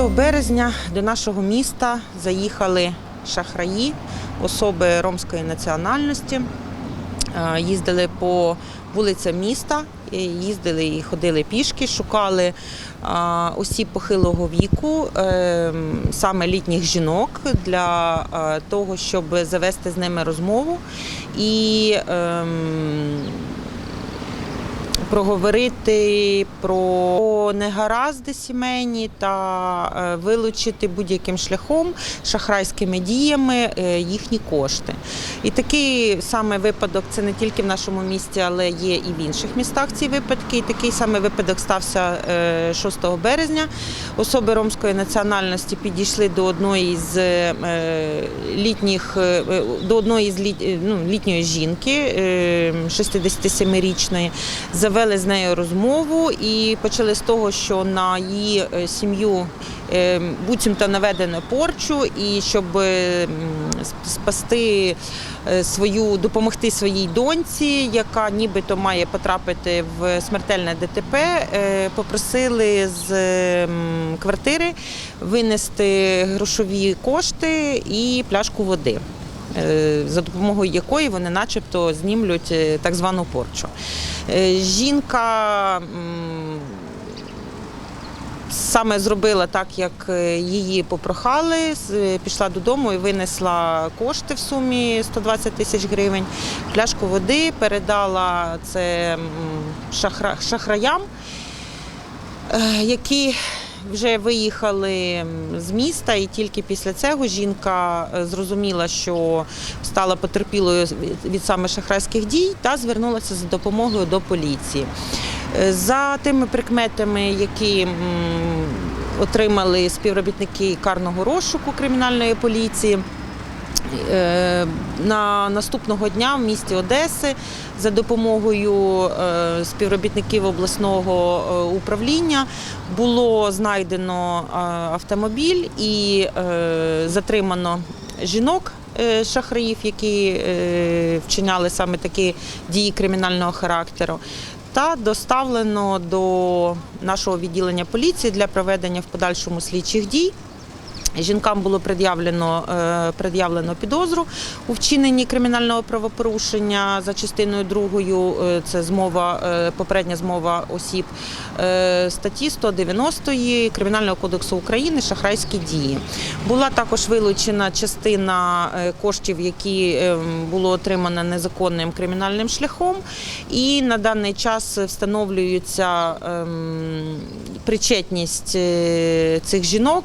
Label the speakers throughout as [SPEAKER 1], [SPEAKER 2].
[SPEAKER 1] 6 березня до нашого міста заїхали шахраї, особи ромської національності. Е, Їздили по вулицям міста, їздили і ходили пішки, шукали е, осіб похилого віку, е, саме літніх жінок, для того, щоб завести з ними розмову і ем, проговорити про негаразди сімейні та е, вилучити будь-яким шляхом шахрайськими діями е, їхні кошти. І такий саме випадок це не тільки в нашому місті, але є і в інших містах ці випадки. І такий саме випадок стався е, 6 березня. Особи ромської національності підійшли до одної з е, літніх е, до одної з е, ну, літньої жінки е, 67-річної. Завели з нею розмову і почали з того, що на її е, сім'ю е, буцімто наведено порчу, і щоб е, спасти свою, допомогти своїй доньці, яка нібито має потрапити в смертельне ДТП, попросили з квартири винести грошові кошти і пляшку води. Е, За допомогою якої вони, начебто, знімлють е, так звану порчу. Е, Жінка саме зробила так, як її попрохали. Пішла додому і винесла кошти в сумі 120 тисяч гривень, пляшку води, передала це шахра, шахраям, які вже виїхали з міста, і тільки після цього жінка е, зрозуміла, що стала потерпілою від- саме шахрайських дій та звернулася за допомогою до поліції. Е, За тими прикметами, які отримали співробітники карного розшуку кримінальної поліції. Е, На наступного дня в місті Одеси за допомогою е, співробітників обласного е, управління було знайдено автомобіль і затримано жінок. Шахраїв, які вчиняли саме такі дії кримінального характеру, та доставлено до нашого відділення поліції для проведення в подальшому слідчих дій. Жінкам було пред'явлено, е, пред'явлено підозру у вчиненні кримінального правопорушення за частиною другою. е, Це змова, е, попередня змова осіб статті 190 Кримінального кодексу України шахрайські дії. Була також вилучена частина коштів, які було отримано незаконним кримінальним шляхом, і на даний час встановлюється ем, причетність цих жінок.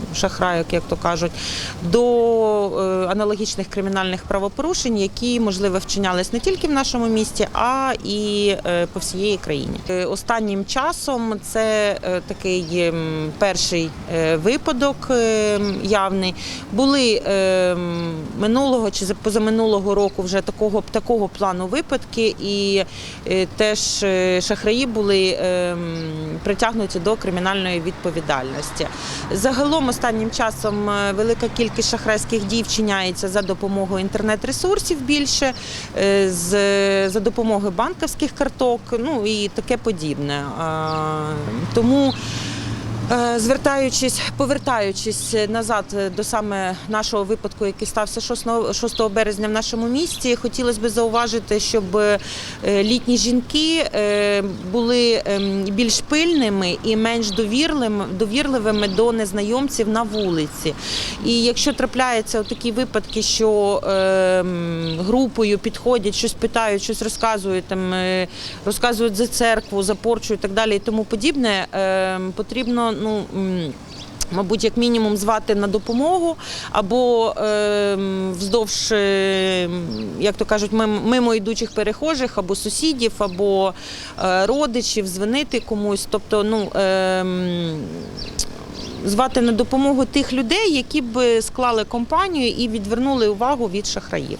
[SPEAKER 1] Шахрайок, як то кажуть, до е, аналогічних кримінальних правопорушень, які можливо вчинялись не тільки в нашому місті, а і е, по всієї країні. Е, Останнім часом це такий ем, перший випадок явний. Були минулого чи позаминулого року вже такого такого плану випадки, і теж шахраї були ем, притягнуті до кримінальної відповідальності. Загалом останнім часом е, велика кількість шахрайських дій вчиняється за допомогою інтернет-ресурсів більше, е, за допомогою банківських карток, ну і таке подібне. Тому Звертаючись, повертаючись назад до саме нашого випадку, який стався 6 6 березня в нашому місті, хотілося б зауважити, щоб е, літні жінки е, були ем, більш пильними і менш довірливими до незнайомців на вулиці. І якщо трапляються такі випадки, що ем, групою підходять, щось питають, щось розказують, там е, розказують за церкву, за порчу і так далі, і тому подібне, ем, потрібно ну. Мабуть, як мінімум звати на допомогу, або ем, вздовж, е, як то кажуть, мимо йдучих перехожих, або сусідів, або е, родичів, дзвонити комусь. Тобто, ну ем, звати на допомогу тих людей, які б склали компанію і відвернули увагу від шахраїв.